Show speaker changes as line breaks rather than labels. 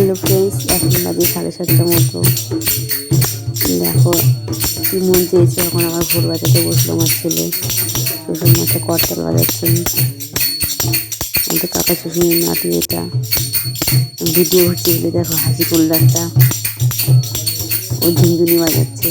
Hello friends এখন বাজে সাড়ে সাতটার মতো। দেখো কি মন চেয়েছে, এখন আমার ভোর বাজাতে বসল আমার ছেলে। শ্বশুর মাসে করতাল বাজাচ্ছেন। আমাদের কাকা শ্বশুরের নাতি এটা। ভিডিও ভর্তি দেখো হাসি করল একটা ও ঝুনঝুনি বাজাচ্ছে।